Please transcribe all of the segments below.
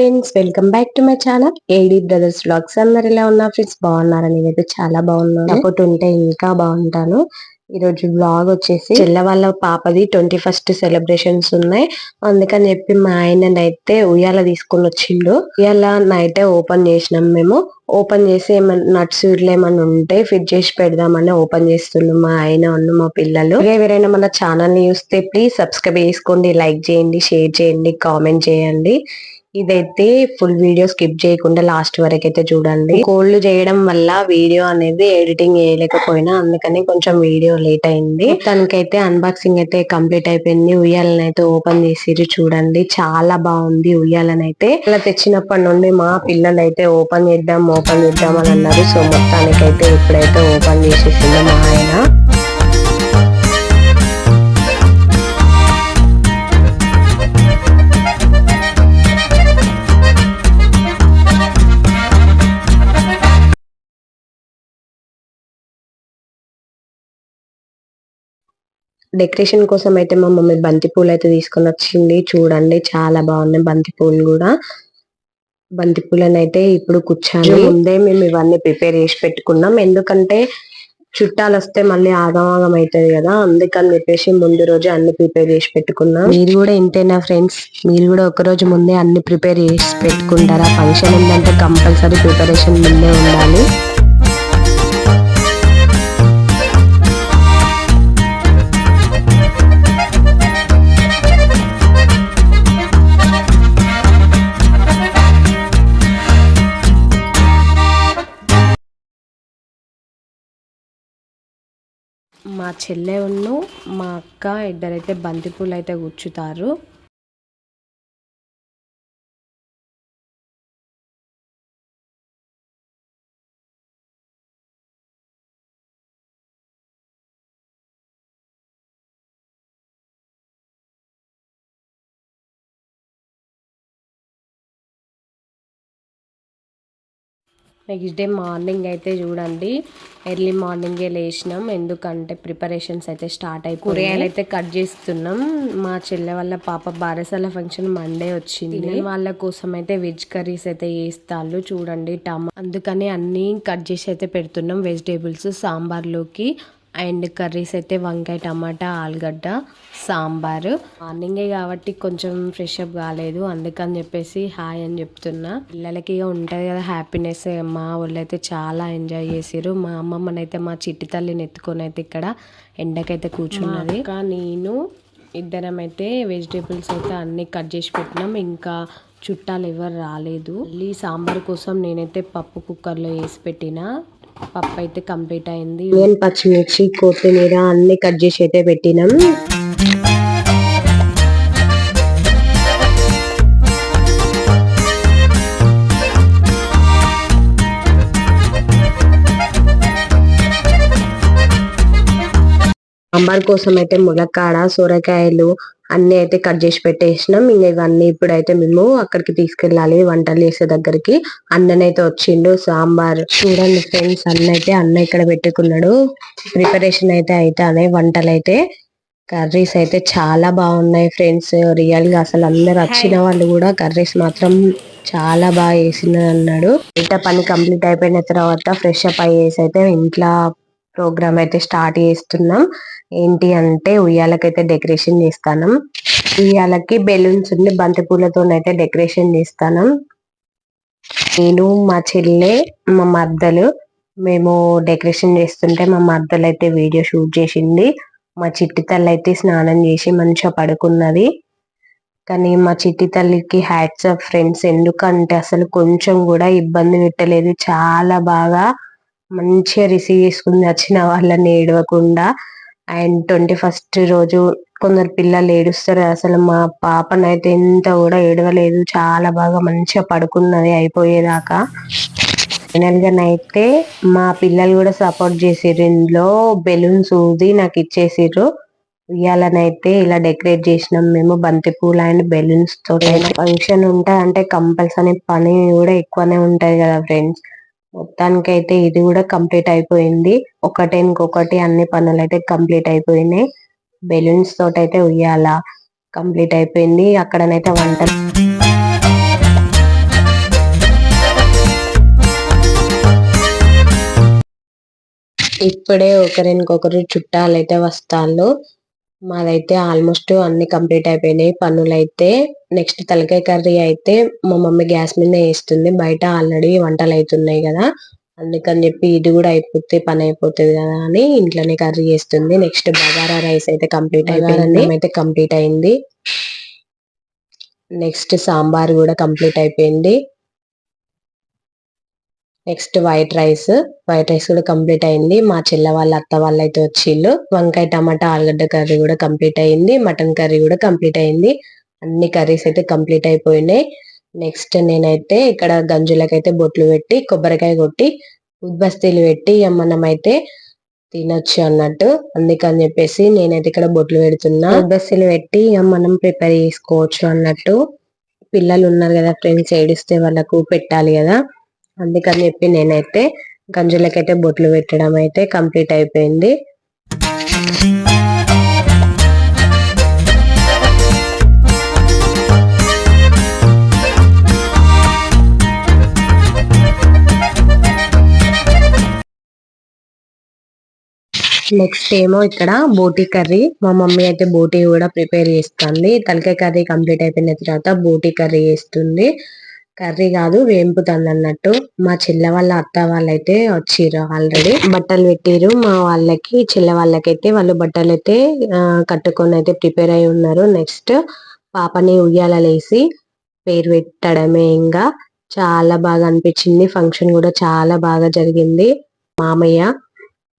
Friends welcome back to my channel A D brothers blogs అందరు ఎలా ఉన్నా friends బాగున్నారా? నేనైతే చాలా బాగున్నాను. సపోర్ట్ ఉంటే ఇంకా బాగుంటాను. ఈ రోజు బ్లాగ్ వచ్చేసి చెల్ల వాళ్ళ పాపది ట్వంటీ ఫస్ట్ సెలబ్రేషన్స్ ఉన్నాయి. అందుకని చెప్పి మా ఆయన అయితే ఉయ్యాల తీసుకొని వచ్చిండు. ఉయ్యాల నైటే ఓపెన్ చేసినాం మేము. ఓపెన్ చేసి ఏమన్నా నట్స్ ఇట్లా ఏమన్నా ఉంటే ఫిట్ చేసి పెడదామని ఓపెన్ చేస్తున్నాం మా ఆయన ఉన్న మా పిల్లలు. ఎవరైనా మన ఛానల్ని చూస్తే ప్లీజ్ సబ్స్క్రైబ్ చేసుకోండి లైక్ చేయండి షేర్ చేయండి కామెంట్ చేయండి. ఇదైతే ఫుల్ వీడియో స్కిప్ చేయకుండా లాస్ట్ వరకు అయితే చూడండి. కోల్డ్ చేయడం వల్ల వీడియో అనేది ఎడిటింగ్ చేయలేకపోయినా అందుకని కొంచెం వీడియో లేట్ అయింది. తనకైతే అన్బాక్సింగ్ అయితే కంప్లీట్ అయిపోయింది. ఉయ్యాలని అయితే ఓపెన్ చేసిరు చూడండి. చాలా బాగుంది ఉయ్యాలని అయితే ఇలా తెచ్చినప్పటి నుండి మా పిల్లలు అయితే ఓపెన్ చేద్దాం ఓపెన్ చేద్దాం అని అన్నారు. సో మొత్తానికైతే ఇప్పుడైతే ఓపెన్ చేసేసింది మా ఆయన. డెకరేషన్ కోసం అయితే మా మమ్మీ బంతి పూలు అయితే తీసుకొని వచ్చింది. చూడండి చాలా బాగున్నాయి బంతి పూలు కూడా. బంతి పూలను అయితే ఇప్పుడు కూర్చొని ముందే మేము ఇవన్నీ ప్రిపేర్ చేసి పెట్టుకున్నాం. ఎందుకంటే చుట్టాలు వస్తే మళ్ళీ ఆగమాగం అవుతుంది కదా. అందుకని చెప్పేసి ముందు రోజు అన్ని ప్రిపేర్ చేసి పెట్టుకున్నాం. మీరు కూడా ఇంతేనా ఫ్రెండ్స్? మీరు కూడా ఒక రోజు ముందే అన్ని ప్రిపేర్ చేసి పెట్టుకుంటారా? ఫంక్షన్ ఉందంటే కంపల్సరీ ప్రిపరేషన్ ముందే ఉండాలి. మా చెల్లె ఉన్ను మా అక్క ఇద్దరైతే బంతిపూలు అయితే గుచ్చుతారు నెక్స్ట్ డే మార్నింగ్ అయితే చూడండి. ఎర్లీ మార్నింగే లేచినాం. ఎందుకంటే ప్రిపరేషన్స్ అయితే స్టార్ట్ అయిపోయి కూరగాయలు అయితే కట్ చేస్తున్నాం. మా చెల్లె వాళ్ళ పాప బారసాల ఫంక్షన్ మండే వచ్చింది. వాళ్ళ కోసం అయితే వెజ్ కర్రీస్ అయితే వేస్తాళ్ళు చూడండి టమా అందుకని అన్ని కట్ చేసి అయితే పెడుతున్నాం. వెజిటేబుల్స్ సాంబార్లోకి. అండ్ కర్రీస్ అయితే వంకాయ టమాటా ఆలుగడ్డ సాంబారు. మార్నింగే కాబట్టి కొంచెం ఫ్రెష్ అప్ కాలేదు. అందుకని చెప్పేసి హాయ్ అని చెప్తున్నా. పిల్లలకి ఇక ఉంటుంది కదా హ్యాపీనెస్ మా వాళ్ళు అయితే చాలా ఎంజాయ్ చేసారు మా అమ్మమ్మనైతే మా చిట్టి తల్లిని ఎత్తుకొని అయితే ఇక్కడ ఎండకైతే కూర్చున్నది. ఇంకా నేను ఇద్దరం అయితే వెజిటేబుల్స్ అయితే అన్ని కట్ చేసి పెట్టినాం. ఇంకా చుట్టాలు ఎవరు రాలేదు. మళ్ళీ సాంబార్ కోసం నేనైతే పప్పు కుక్కర్లో వేసి పెట్టిన. పప్పు అయితే కంప్లీట్ అయింది. నేను పచ్చిమిర్చి కొత్తిమీర అన్ని కట్ చేసి అయితే పెట్టినాం. సాంబార్ కోసం అయితే ములక్కాడ సొరకాయలు అన్ని అయితే కట్ చేసి పెట్టేసినాం. ఇంకా ఇవన్నీ ఇప్పుడైతే మేము అక్కడికి తీసుకెళ్ళాలి. వంటలు చేసే దగ్గరికి అన్ననైతే వచ్చిండు. సాంబార్ చూడండి ఫ్రెండ్స్ అన్న అయితే అన్న ఇక్కడ పెట్టుకున్నాడు. ప్రిపరేషన్ అయితే అయితే అనే వంటలు అయితే కర్రీస్ అయితే చాలా బాగున్నాయి ఫ్రెండ్స్. రియల్గా అసలు అందరు వచ్చిన వాళ్ళు కూడా కర్రీస్ మాత్రం చాలా బాగా వేసింది అన్నాడు ఇంత పని కంప్లీట్ అయిపోయిన తర్వాత ఫ్రెష్ అప్ అయ్యేసి అయితే ఇంట్లో ప్రోగ్రామ్ అయితే స్టార్ట్ చేస్తున్నాం. ఏంటి అంటే ఉయ్యాలకైతే డెకరేషన్ చేస్తాను. ఉయ్యాలకి బెలూన్స్ ఉండి బంతిపూలతోనైతే అయితే డెకరేషన్ చేస్తాను. నేను మా చెల్లె మా మద్దలు మేము డెకరేషన్ చేస్తుంటే మా మద్దలు అయితే వీడియో షూట్ చేసింది. మా చిట్టి తల్లి అయితే స్నానం చేసి మంచిగా పడుకున్నది. కానీ మా చిట్టి తల్లికి హ్యాట్స్ ఆఫ్ ఫ్రెండ్స్ ఎందుకంటే అసలు కొంచెం కూడా ఇబ్బంది పెట్టలేదు. చాలా బాగా మంచిగా రిసీవ్ చేసుకుంది వచ్చిన వాళ్ళని ఏడవకుండా అండ్ ట్వంటీ ఫస్ట్ రోజు కొందరు పిల్లలు ఏడుస్తారు. అసలు మా పాపనైతే ఎంత కూడా ఏడవలేదు. చాలా బాగా మంచిగా పడుకున్నది అయిపోయేదాకా. ఫైనల్గా అయితే మా పిల్లలు కూడా సపోర్ట్ చేసిర్రు. ఇందులో బెలూన్స్ ఊది నాకు ఇచ్చేసిర్రు. ఉయ్యాలనైతే ఇలా డెకరేట్ చేసినాం మేము. బంతి పూలు అండ్ బెలూన్స్తో ఫంక్షన్ ఉంటాయి అంటే కంపల్సరీ పని కూడా ఎక్కువనే ఉంటది కదా ఫ్రెండ్స్ మొత్తానికైతే ఇది కూడా కంప్లీట్ అయిపోయింది. ఒకటి ఇంకొకటి అన్ని పనులు అయితే కంప్లీట్ అయిపోయినాయి. బెలూన్స్ తోటైతే ఉయ్యాల కంప్లీట్ అయిపోయింది. అక్కడనైతే వంట ఇప్పుడే ఒకరికొకరు చుట్టాలైతే వస్తారు మాదైతే ఆల్మోస్ట్ అన్ని కంప్లీట్ అయిపోయినాయి. పనులు అయితే నెక్స్ట్ తలకాయ కర్రీ అయితే మా మమ్మీ గ్యాస్ మీద వేస్తుంది బయట ఆల్రెడీ వంటలు అవుతున్నాయి కదా. అందుకని చెప్పి ఇది కూడా అయిపోతే పని అయిపోతుంది కదా అని ఇంట్లోనే కర్రీ చేస్తుంది. నెక్స్ట్ బగారా రైస్ అయితే కంప్లీట్ అయిపోయింది. అయితే కంప్లీట్ అయింది. నెక్స్ట్ సాంబార్ కూడా కంప్లీట్ అయిపోయింది. Next white rice white rice కూడా కంప్లీట్ అయింది. మా చెల్ల వాళ్ళ అత్త వాళ్ళు అయితే వచ్చిళ్ళు. వంకాయ టమాటా ఆలుగడ్డ కర్రీ కూడా కంప్లీట్ అయింది. మటన్ కర్రీ కూడా కంప్లీట్ అయింది. అన్ని కర్రీస్ అయితే కంప్లీట్ అయిపోయినాయి. నెక్స్ట్ నేనైతే ఇక్కడ గంజులకైతే బొట్లు పెట్టి కొబ్బరికాయ కొట్టి ఉద్బస్తీలు పెట్టి మనం అయితే తినొచ్చు అన్నట్టు. అందుకని చెప్పేసి నేనైతే ఇక్కడ బొట్లు పెడుతున్నా. ఉద్బస్తీలు పెట్టి మనం ప్రిపేర్ చేసుకోవచ్చు అన్నట్టు. పిల్లలు ఉన్నారు కదా ఫ్రెండ్స్ ఏడిస్తే వాళ్ళకు పెట్టాలి కదా. అందుకని చెప్పి నేనైతే గంజులకైతే బొట్లు పెట్టడం అయితే కంప్లీట్ అయిపోయింది. నెక్స్ట్ ఏమో ఇక్కడ బోటి కర్రీ. మా మమ్మీ అయితే బోటీ కూడా ప్రిపేర్ చేస్తుంది. తలకాయ కర్రీ కంప్లీట్ అయిపోయిన తర్వాత బోటి కర్రీ చేస్తుంది. కర్రీ కాదు వేంపుతుంది అన్నట్టు మా చెల్ల వాళ్ళ అత్త వాళ్ళైతే వచ్చిర్రు ఆల్రెడీ బట్టలు పెట్టిరు మా వాళ్ళకి చెల్ల వాళ్ళకైతే వాళ్ళు బట్టలు అయితే కట్టుకొని అయితే ప్రిపేర్ అయి ఉన్నారు. నెక్స్ట్ పాపని ఉయ్యాల లేసి పేరు పెట్టడమే ఇంకా చాలా బాగా అనిపించింది. ఫంక్షన్ కూడా చాలా బాగా జరిగింది. మామయ్య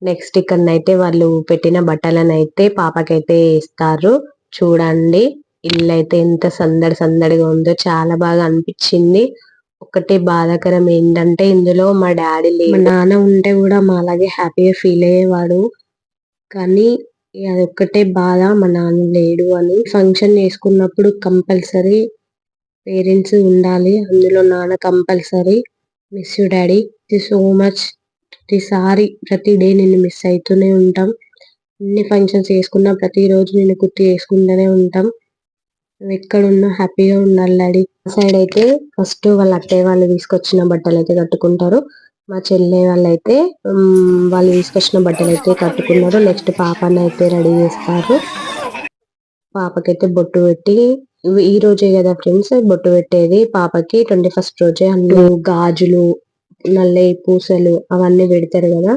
నెక్స్ట్ ఇక్కడనైతే వాళ్ళు పెట్టిన బట్టలను అయితే పాపకైతే ఇస్తారు. చూడండి. ఇల్లు అయితే ఎంత సందడి సందడిగా ఉందో చాలా బాగా అనిపించింది ఒకటి బాధాకరం ఏంటంటే ఇందులో మా డాడీ లేదు మా నాన్న ఉంటే కూడా మా అలాగే హ్యాపీగా ఫీల్ అయ్యేవాడు. కానీ అది ఒక్కటే బాధ మా నాన్న లేడు అని. ఫంక్షన్ చేసుకున్నప్పుడు కంపల్సరీ పేరెంట్స్ ఉండాలి. అందులో నాన్న compulsory miss you daddy. So much ప్రతిసారి ప్రతి డే నేను మిస్ అవుతూనే ఉంటాం. ఎన్ని ఫంక్షన్స్ చేసుకున్నా ప్రతిరోజు నేను గుర్తు చేసుకుంటూనే ఉంటాం. నువ్వు ఎక్కడున్నా హ్యాపీగా ఉండాలి డాడీ. సైడ్ అయితే ఫస్ట్ వాళ్ళ అత్తయ్య వాళ్ళు తీసుకొచ్చిన బట్టలు అయితే కట్టుకుంటారు. మా చెల్లె వాళ్ళైతే వాళ్ళు తీసుకొచ్చిన బట్టలు అయితే కట్టుకున్నారు. నెక్స్ట్ పాపని అయితే రెడీ చేస్తారు. పాపకైతే బొట్టు పెట్టి ఈ రోజే కదా ఫ్రెండ్స్ బొట్టు పెట్టేది పాపకి ట్వంటీ ఫస్ట్ రోజే. అన్ని గాజులు నల్లయి పూసలు అవన్నీ పెడతారు కదా.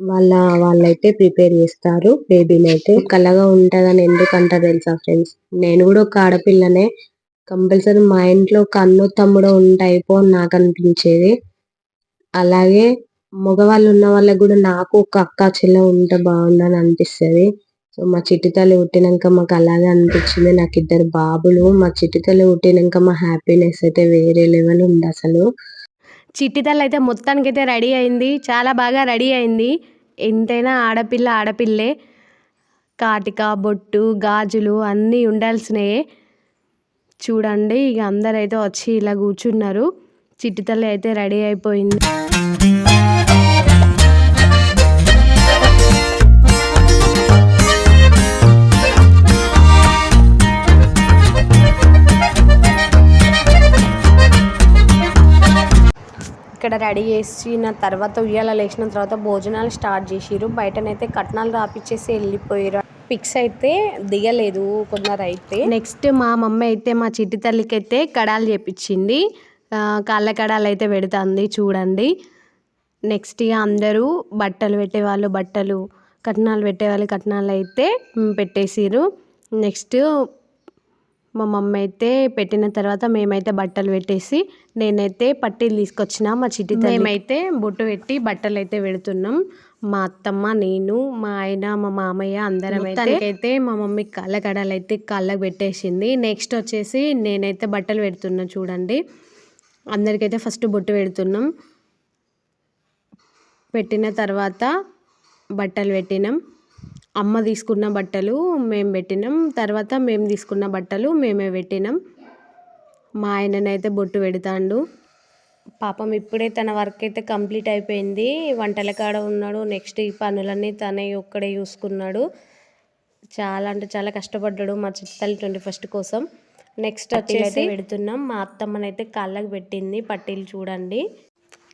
వాళ్ళ వాళ్ళైతే ప్రిపేర్ చేస్తారు. బేబీని అయితే కలగా ఉంటదని ఎందుకంట తెలుసా ఫ్రెండ్స్? నేను కూడా ఒక ఆడపిల్లనే. కంపల్సరీ మా ఇంట్లో ఒక అన్న తమ్ముడు ఉంటే అయిపో నాకు అనిపించేది. అలాగే మగవాళ్ళు ఉన్న వాళ్ళకి కూడా నాకు ఒక అక్క చెల్లె ఉంటే బాగుందని అనిపిస్తుంది. సో మా చిట్టి తల్లి పుట్టినాక మాకు అలాగే అనిపించింది. నాకు ఇద్దరు బాబులు. మా చిట్టితల్లి పుట్టినాక మా హ్యాపీనెస్ అయితే వేరే లెవెల్ ఉంది అసలు. చిట్టితల్లి అయితే మొత్తానికైతే రెడీ అయింది. చాలా బాగా రెడీ అయింది. ఎంతైనా ఆడపిల్ల ఆడపిల్లే. కాటిక బొట్టు గాజులు అన్నీ ఉండాల్సినవే చూడండి ఇక అందరైతే వచ్చి ఇలా కూర్చున్నారు. చిట్టితల్లి అయితే రెడీ అయిపోయింది. ఇక్కడ రెడీ చేసిన తర్వాత ఉయ్యాల లేచిన తర్వాత భోజనాలు స్టార్ట్ చేసిర్రు. బయటనైతే కట్నాలు రాపిచ్చేసి వెళ్ళిపోయారు పిక్స్ అయితే దిగలేదు కొందరు అయితే. నెక్స్ట్ మా మమ్మీ అయితే మా చిట్టి తల్లికి అయితే కడాలు చేపించింది కాళ్ళ కడాలు అయితే పెడుతుంది చూడండి. నెక్స్ట్ ఇక అందరూ బట్టలు పెట్టేవాళ్ళు బట్టలు కట్నాలు పెట్టేవాళ్ళు కట్నాలు అయితే మ్, నెక్స్ట్ మా మమ్మీ అయితే పెట్టిన తర్వాత మేమైతే బట్టలు పెట్టేసి నేనైతే పట్టీలు తీసుకొచ్చిన మా చిట్టి మేమైతే బొట్టు పెట్టి బట్టలు అయితే పెడుతున్నాం. మా అత్తమ్మ నేను మా ఆయన మా మామయ్య అందరం అయితే అయితే మా మమ్మీ కళ్ళ కడాలు అయితే కళ్ళకు పెట్టేసింది. నెక్స్ట్ వచ్చేసి నేనైతే బట్టలు పెడుతున్నా చూడండి. అందరికైతే ఫస్ట్ బొట్టు పెడుతున్నాం. పెట్టిన తర్వాత బట్టలు పెట్టినాం. అమ్మ తీసుకున్న బట్టలు మేము పెట్టినాం. తర్వాత మేము తీసుకున్న బట్టలు మేమే పెట్టినాం. మా ఆయననైతే బొట్టు పెడతాండు. పాపం ఇప్పుడే తన వర్క్ అయితే కంప్లీట్ అయిపోయింది. వంటల కాడ ఉన్నాడు. నెక్స్ట్ ఈ పనులన్నీ తనే ఒక్కడే చూసుకున్నాడు. చాలా అంటే చాలా కష్టపడ్డాడు మా చిత్తల్లి ట్వంటీ ఫస్ట్ కోసం. నెక్స్ట్ వచ్చేసి పెడుతున్నాం. మా అత్తమ్మనైతే కాళ్ళకి పెట్టింది. పట్టీలు చూడండి.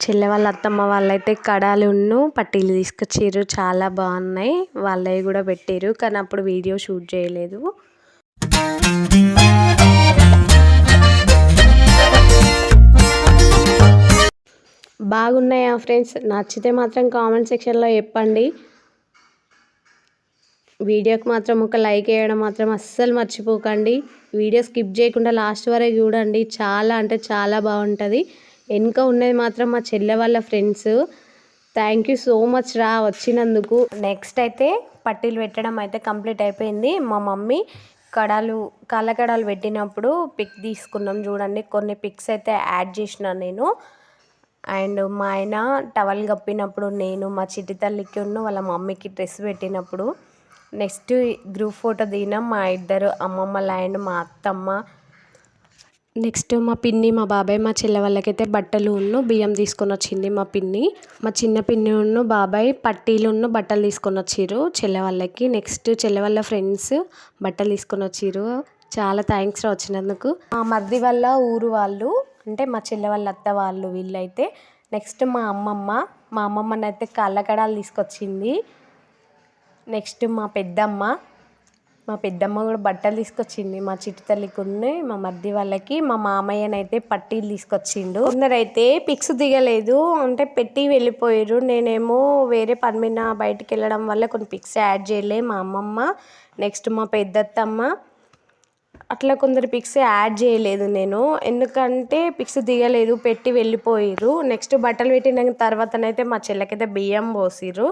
చెల్లె వాళ్ళ అత్తమ్మ వాళ్ళైతే కడాలును పట్టీలు తీసుకొచ్చారు చాలా బాగున్నాయి. వాళ్ళవి కూడా పెట్టారు కానీ అప్పుడు వీడియో షూట్ చేయలేదు. బాగున్నాయా ఫ్రెండ్స్? నచ్చితే మాత్రం కామెంట్ సెక్షన్లో చెప్పండి. వీడియోకి మాత్రం ఒక లైక్ వేయడం మాత్రం అస్సలు మర్చిపోకండి. వీడియో స్కిప్ చేయకుండా లాస్ట్ వరకు చూడండి. చాలా అంటే చాలా బాగుంటుంది. వెనుక ఉన్నది మాత్రం మా చెల్లె వాళ్ళ friends. Thank you so much రా వచ్చినందుకు. నెక్స్ట్ అయితే పట్టీలు పెట్టడం అయితే కంప్లీట్ అయిపోయింది. మా మమ్మీ కడాలు కళ్ళకడాలు పెట్టినప్పుడు పిక్ తీసుకున్నాం చూడండి. కొన్ని పిక్స్ అయితే యాడ్ చేసిన నేను. అండ్ మా ఆయన టవల్ కప్పినప్పుడు నేను మా చిట్టి తల్లికి ఉన్న వాళ్ళ మమ్మీకి డ్రెస్ పెట్టినప్పుడు. నెక్స్ట్ గ్రూప్ ఫోటో దిగినాం మా ఇద్దరు అమ్మమ్మ అండ్ మా అత్తమ్మ. నెక్స్ట్ మా పిన్ని మా బాబాయ్ మా చెల్లె వాళ్ళకైతే బట్టలు ఉన్ను బియ్యం తీసుకొని వచ్చింది మా పిన్ని. మా చిన్న పిన్ని ఉన్ను బాబాయ్ పట్టీలు ఉన్ను బట్టలు తీసుకొని వచ్చిర్రు. చెల్లె వాళ్ళకి నెక్స్ట్ చెల్లె వాళ్ళ ఫ్రెండ్స్ బట్టలు తీసుకొని వచ్చిర్రు. చాలా థ్యాంక్స్ రా వచ్చినందుకు. మా మర్ది వాళ్ళ ఊరు వాళ్ళు అంటే మా చెల్లె వాళ్ళ అత్త వాళ్ళు వీళ్ళైతే నెక్స్ట్ మా అమ్మమ్మ మా అమ్మమ్మనైతే కళ్ళకడాలు తీసుకొచ్చింది. నెక్స్ట్ మా పెద్దమ్మ మా పెద్దమ్మ కూడా బట్టలు తీసుకొచ్చింది. మా చిట్టి తల్లికి మా మర్ది వాళ్ళకి మా మామయ్యనైతే పట్టీలు తీసుకొచ్చిండు. కొందరైతే పిక్స్ దిగలేదు అంటే పెట్టి వెళ్ళిపోయారు నేనేమో వేరే పని మీద బయటికి వెళ్ళడం వల్ల కొన్ని పిక్స్ యాడ్ చేయలే మా అమ్మమ్మ నెక్స్ట్ మా పెద్దత్తమ్మ. అట్లా కొందరు పిక్స్ యాడ్ చేయలేదు నేను. ఎందుకంటే పిక్స్ దిగలేదు పెట్టి వెళ్ళిపోయారు నెక్స్ట్ బట్టలు పెట్టిన తర్వాతనైతే మా చెల్లకైతే బియ్యం పోసిర్రు.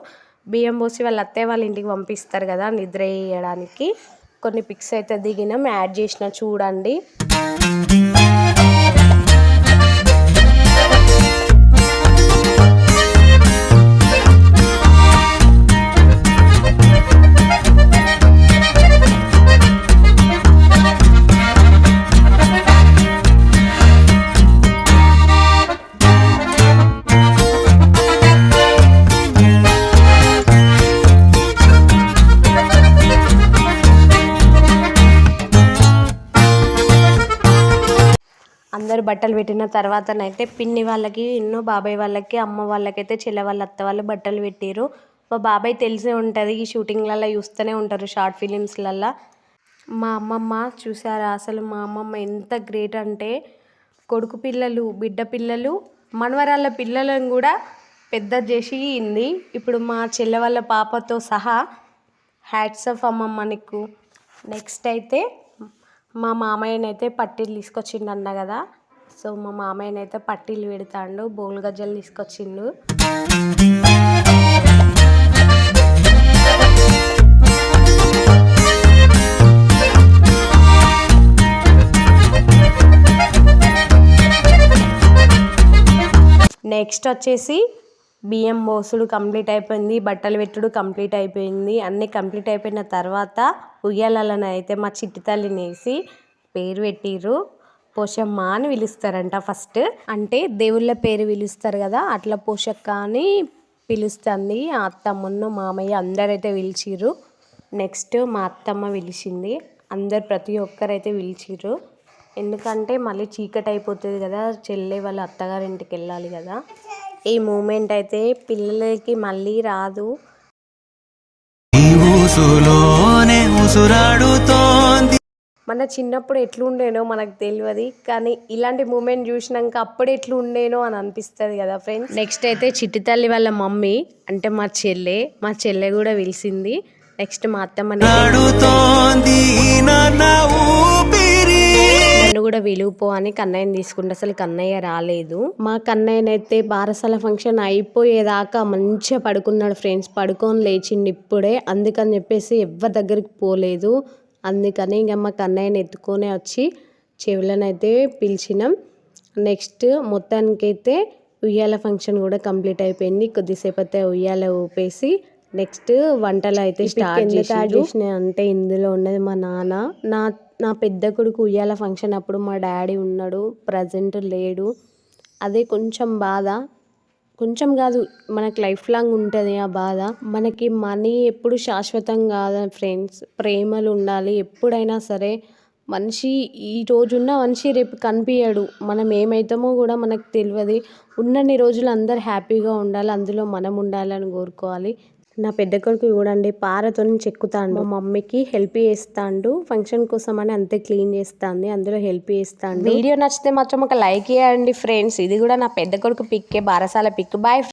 బియ్యం పోసి వాళ్ళ అత్తయ్య వాళ్ళ ఇంటికి పంపిస్తారు కదా నిద్ర వేయడానికి. కొన్ని పిక్స్ అయితే దిగినాం యాడ్ చేసిన చూడండి. అందరు బట్టలు పెట్టిన తర్వాతనైతే పిన్ని వాళ్ళకి ఎన్నో బాబాయ్ వాళ్ళకి అమ్మ వాళ్ళకైతే చెల్ల వాళ్ళ అత్త వాళ్ళు బట్టలు పెట్టారు మా బాబాయ్ తెలిసే ఉంటుంది ఈ షూటింగ్లలో చూస్తూనే ఉంటారు షార్ట్ ఫిలిమ్స్లల్లో. మా అమ్మమ్మ చూసారా అసలు మా అమ్మమ్మ ఎంత గ్రేట్ అంటే కొడుకు పిల్లలు బిడ్డ పిల్లలు మనవరాళ్ళ పిల్లలను కూడా పెద్ద చేసి ఇంది ఇప్పుడు మా చెల్లె వాళ్ళ పాపతో సహా హ్యాట్స్ ఆఫ్ అమ్మమ్మ నీకు. నెక్స్ట్ అయితే మా మామయ్యనైతే పట్టీలు తీసుకొచ్చిండు అన్న కదా. సో మా మామయ్యనైతే పట్టీలు పెడతాండు బోల్ గజ్జలు తీసుకొచ్చిండు. నెక్స్ట్ వచ్చేసి బియ్యం పోసుడు కంప్లీట్ అయిపోయింది బట్టలు పెట్టుడు కంప్లీట్ అయిపోయింది. అన్నీ కంప్లీట్ అయిపోయిన తర్వాత ఉయ్యాలలను అయితే మా చిట్టి తల్లిని వేసి పేరు పెట్టిర్రు. పోషమ్మ అని పిలుస్తారంట ఫస్ట్. అంటే దేవుళ్ళ పేరు పిలుస్తారు కదా అట్లా పోషక్క అని పిలుస్తుంది. ఆ అత్తమ్మను మామయ్య అందరైతే పిలిచిర్రు. నెక్స్ట్ మా అత్తమ్మ పిలిచింది. అందరు ప్రతి ఒక్కరైతే పిలిచిర్రు. ఎందుకంటే మళ్ళీ చీకటి అయిపోతుంది కదా చెల్లె వాళ్ళ అత్తగారింటికి వెళ్ళాలి కదా. ఈ మూమెంట్ అయితే పిల్లలకి మళ్ళీ రాదు. మన చిన్నప్పుడు ఎట్లుండేనో మనకు తెలియదు కానీ ఇలాంటి మూమెంట్ చూసినాక అప్పుడు ఎట్లుండేనో అని అనిపిస్తుంది కదా ఫ్రెండ్స్ నెక్స్ట్ అయితే చిట్టి తల్లి వాళ్ళ మమ్మీ అంటే మా చెల్లె మా చెల్లె కూడా పిలిచింది. నెక్స్ట్ మా అత్తమ్మని ఆడుతోంది నాన్న నన్ను కూడా విలువపో అని కన్నయ్యని తీసుకుంటే అసలు కన్నయ్య రాలేదు. మా కన్నయ్యనైతే బారసాల ఫంక్షన్ అయిపోయేదాకా మంచిగా పడుకున్నాడు ఫ్రెండ్స్. పడుకొని లేచిండు ఇప్పుడే. అందుకని చెప్పేసి ఎవరి దగ్గరికి పోలేదు. అందుకని ఇంకా మా కన్నయ్యని ఎత్తుకొని వచ్చి చెవులనైతే పిలిచినాం. నెక్స్ట్ మొత్తానికైతే ఉయ్యాల ఫంక్షన్ కూడా కంప్లీట్ అయిపోయింది. కొద్దిసేపు అయితే ఉయ్యాల ఊపేసి నెక్స్ట్ వంటలు అయితే స్టార్ట్ చేసిన అంటే ఇందులో ఉన్నది మా నాన్న. నా నా పెద్ద కొడుకు ఉయ్యాల ఫంక్షన్ అప్పుడు మా డాడీ ఉన్నాడు ప్రజెంట్ లేడు. అదే కొంచెం బాధ. కొంచెం కాదు మనకు లైఫ్ లాంగ్ ఉంటుంది ఆ బాధ. మనకి మనీ ఎప్పుడు శాశ్వతం కాదు ఫ్రెండ్స్ ప్రేమలు ఉండాలి ఎప్పుడైనా సరే. మనిషి ఈ రోజున్న మనిషి రేపు కనిపించడు మనం ఏమవుతామో కూడా మనకు తెలియదు. ఉన్నన్ని రోజులు అందరు హ్యాపీగా ఉండాలి అందులో మనం ఉండాలని కోరుకోవాలి. నా పెద్ద కొడుకు చూడండి పారతో చెక్కుతాడు మా మమ్మీకి హెల్ప్ చేస్తాడు ఫంక్షన్ కోసం అని అంతే క్లీన్ చేస్తాంది అందులో హెల్ప్ చేస్తాడు. వీడియో నచ్చితే మాత్రం ఒక లైక్ చేయండి ఫ్రెండ్స్. ఇది కూడా నా పెద్ద కొడుకు పిక్కే బారసాల పిక్. బాయ్